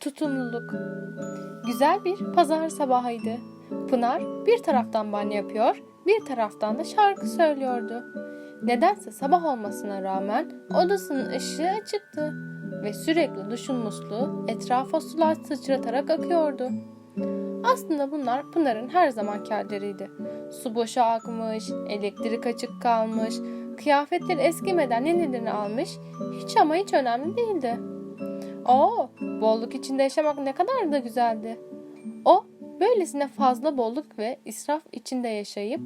Tutumluluk Güzel bir pazar sabahıydı. Pınar bir taraftan banyo yapıyor, bir taraftan da şarkı söylüyordu. Nedense sabah olmasına rağmen odasının ışığı açıktı ve sürekli duşun musluğu etrafa sular sıçratarak akıyordu. Aslında bunlar Pınar'ın her zamanki halleriydi. Su boşa akmış, elektrik açık kalmış, kıyafetleri eskimeden yenilerini almış, hiç ama hiç önemli değildi. Oo, bolluk içinde yaşamak ne kadar da güzeldi. O, böylesine fazla bolluk ve israf içinde yaşayıp,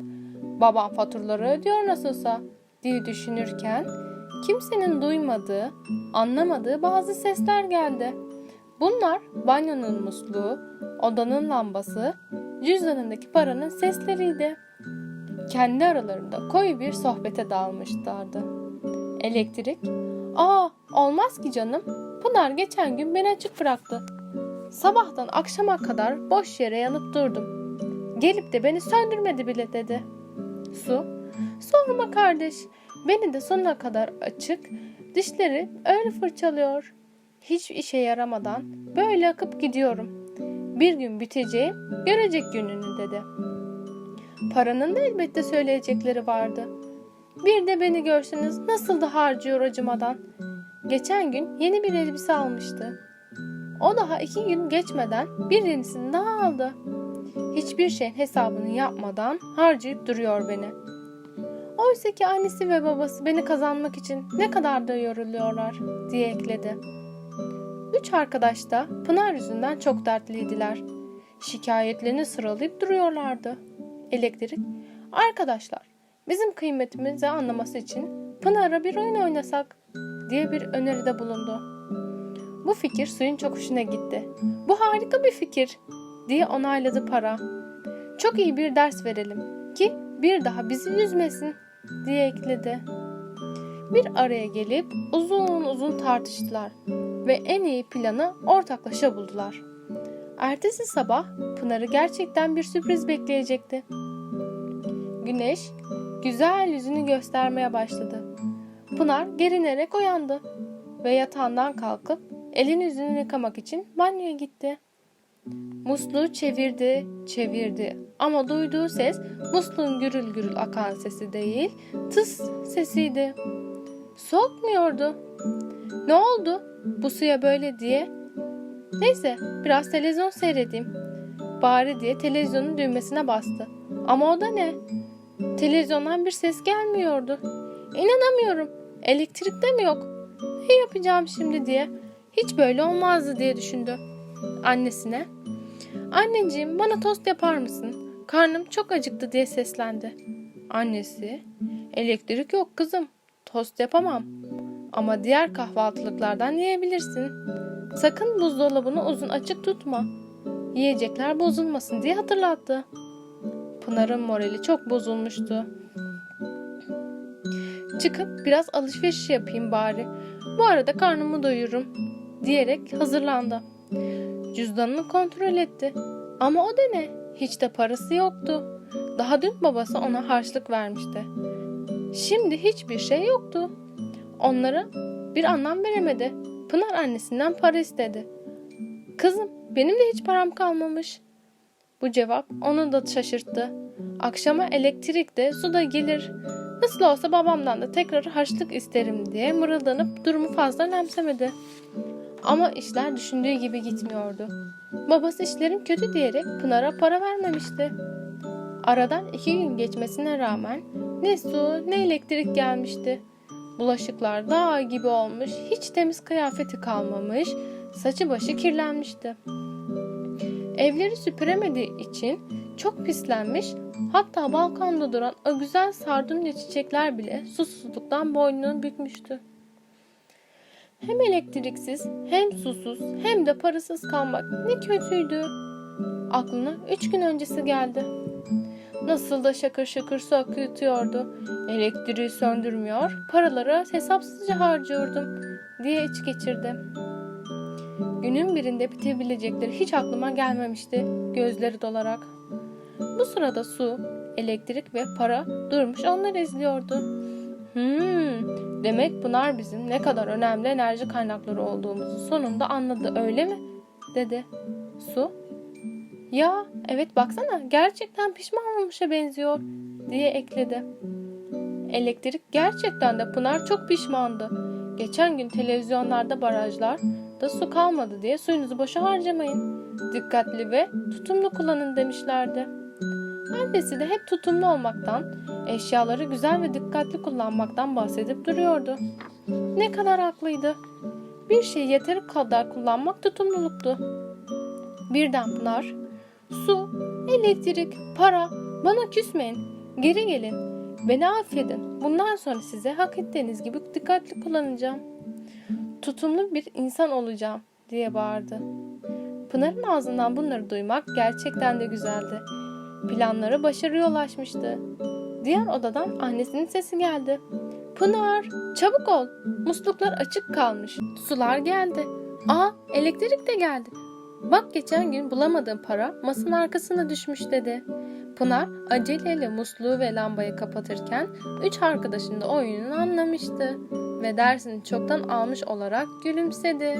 babam faturaları ödüyor nasılsa diye düşünürken, kimsenin duymadığı, anlamadığı bazı sesler geldi. Bunlar banyonun musluğu, odanın lambası, cüzdanındaki paranın sesleriydi. Kendi aralarında koyu bir sohbete dalmışlardı. Elektrik, ''Aa olmaz ki canım, Pınar geçen gün beni açık bıraktı. Sabahtan akşama kadar boş yere yanıp durdum. Gelip de beni söndürmedi bile.'' dedi. Su, ''Sorma kardeş, beni de sonuna kadar açık, dişleri öyle fırçalıyor. Hiç işe yaramadan böyle akıp gidiyorum. Bir gün biteceğim, görecek gününü dedi. Paranın da elbette söyleyecekleri vardı. Bir de beni görseniz nasıl da harcıyor acımadan. Geçen gün yeni bir elbise almıştı. O daha iki gün geçmeden bir yenisini daha aldı. Hiçbir şeyin hesabını yapmadan harcayıp duruyor beni. Oysa ki annesi ve babası beni kazanmak için ne kadar da yoruluyorlar diye ekledi. Üç arkadaş da Pınar yüzünden çok dertliydiler. Şikayetlerini sıralayıp duruyorlardı. Elektrik, arkadaşlar bizim kıymetimizi anlaması için Pınar'a bir oyun oynasak diye bir öneride bulundu. Bu fikir suyun çok hoşuna gitti. Bu harika bir fikir diye onayladı para. Çok iyi bir ders verelim ki bir daha bizi üzmesin diye ekledi. Bir araya gelip uzun uzun tartıştılar ve en iyi planı ortaklaşa buldular. Ertesi sabah Pınar'ı gerçekten bir sürpriz bekleyecekti. Güneş güzel yüzünü göstermeye başladı. Pınar gerinerek uyandı ve yatağından kalkıp elini yüzünü yıkamak için banyoya gitti. Musluğu çevirdi, çevirdi ama duyduğu ses musluğun gürül gürül akan sesi değil, tıs sesiydi. Sokmuyordu. Ne oldu bu suya böyle diye? Neyse biraz televizyon seyredeyim. Bari diye televizyonun düğmesine bastı. Ama o da ne? Televizyondan bir ses gelmiyordu. İnanamıyorum. Elektrik de mi yok? Ne yapacağım şimdi diye. Hiç böyle olmazdı diye düşündü. Annesine. Anneciğim bana tost yapar mısın? Karnım çok acıktı diye seslendi. Annesi. Elektrik yok kızım. Tost yapamam. Ama diğer kahvaltılıklardan yiyebilirsin. Sakın buzdolabını uzun açık tutma. Yiyecekler bozulmasın diye hatırlattı. Pınar'ın morali çok bozulmuştu. Çıkıp biraz alışveriş yapayım bari. Bu arada karnımı doyururum diyerek hazırlandı. Cüzdanını kontrol etti. Ama o da ne? Hiç de parası yoktu. Daha dün babası ona harçlık vermişti. Şimdi hiçbir şey yoktu. Onlara bir anlam veremedi. Pınar annesinden para istedi. Kızım benim de hiç param kalmamış. Bu cevap onu da şaşırttı. Akşama elektrik de su da gelir. Nasıl olsa babamdan da tekrar harçlık isterim diye mırıldanıp durumu fazla önemsemedi. Ama işler düşündüğü gibi gitmiyordu. Babası işlerim kötü diyerek Pınar'a para vermemişti. Aradan iki gün geçmesine rağmen ne su ne elektrik gelmişti. Bulaşıklar dağ gibi olmuş, hiç temiz kıyafeti kalmamış, saçı başı kirlenmişti. Evleri süpüremediği için çok pislenmiş, hatta balkonda duran o güzel sardunya çiçekler bile susuzluktan boynunu bükmüştü. Hem elektriksiz, hem susuz, hem de parasız kalmak ne kötüydü. Aklına üç gün öncesi geldi. Nasıl da şakır şakır su akıtıyordu. Elektriği söndürmüyor, paraları hesapsızca harcıyordum diye iç geçirdi. Günün birinde bitebilecekleri hiç aklıma gelmemişti gözleri dolarak. Bu sırada su, elektrik ve para durmuş onları izliyordu. Hmm, Demek Pınar bizim ne kadar önemli enerji kaynakları olduğumuzu sonunda anladı öyle mi? dedi. Su. Ya evet baksana gerçekten pişman olmuşa benziyor diye ekledi. Elektrik gerçekten de Pınar çok pişmandı. Geçen gün televizyonlarda barajlar da su kalmadı diye suyunuzu boşa harcamayın. Dikkatli ve tutumlu kullanın demişlerdi. Annesi de hep tutumlu olmaktan, eşyaları güzel ve dikkatli kullanmaktan bahsedip duruyordu. Ne kadar haklıydı. Bir şeyi yeteri kadar kullanmak tutumluluktu. Birden Pınar, su, elektrik, para, bana küsmeyin, geri gelin, beni affedin. Bundan sonra size hak ettiğiniz gibi dikkatli kullanacağım. Tutumlu bir insan olacağım diye bağırdı. Pınar'ın ağzından bunları duymak gerçekten de güzeldi. Planları başarıya ulaşmıştı. Diğer odadan annesinin sesi geldi. Pınar, çabuk ol. Musluklar açık kalmış. Sular geldi. Aa, elektrik de geldi. Bak geçen gün bulamadığım para masanın arkasına düşmüş dedi. Pınar aceleyle musluğu ve lambayı kapatırken üç arkadaşın da oyununu anlamıştı ve dersini çoktan almış olarak gülümsedi.